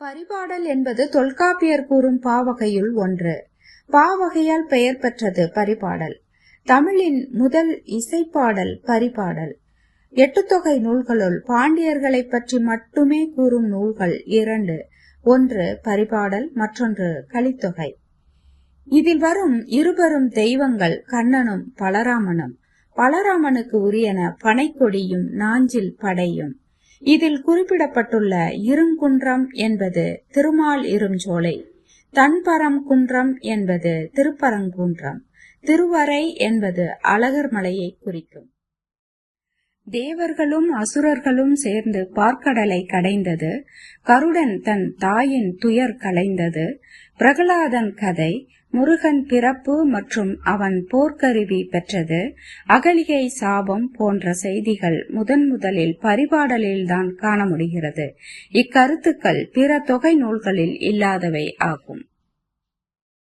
பரிபாடல் என்பது தொல்காப்பியர் கூறும் பாவகையுள் ஒன்று. பாவகையால் பெயர் பெற்றது பரிபாடல். தமிழின் முதல் இசைப்பாடல் பரிபாடல். எட்டுத்தொகை நூல்களுள் பாண்டியர்களைப் பற்றி மட்டுமே கூறும் நூல்கள் இரண்டு. ஒன்று பரிபாடல் மற்றொன்று கலித்தொகை இதில் வரும் இருபெரும் தெய்வங்கள் கண்ணனும் பலராமனும். பலராமனுக்கு உரியன பனைக்கொடியும் நாஞ்சில் படையும். இதில் குறிப்பிடப்பட்டுள்ள இருங்குன்றம் என்பது திருமால் இருஞ்சோலை தன்பரம் குன்றம் என்பது திருப்பரங்குன்றம் திருவரை என்பது அழகர் மலையை குறிக்கும். தேவர்களும் அசுரர்களும் சேர்ந்து பார்க்கடலை கடைந்தது. கருடன் தன் தாயின் துயர் கலைந்தது. பிரகலாதன் கதை முருகன் பிறப்பு மற்றும் அவன் போர்க்கருவி பெற்றது. அகலிகை சாபம் போன்ற செய்திகள் முதன் முதலில் பரிபாடலில்தான் காண முடிகிறது. இக்கருத்துக்கள் பிற தொகை நூல்களில் இல்லாதவை ஆகும்.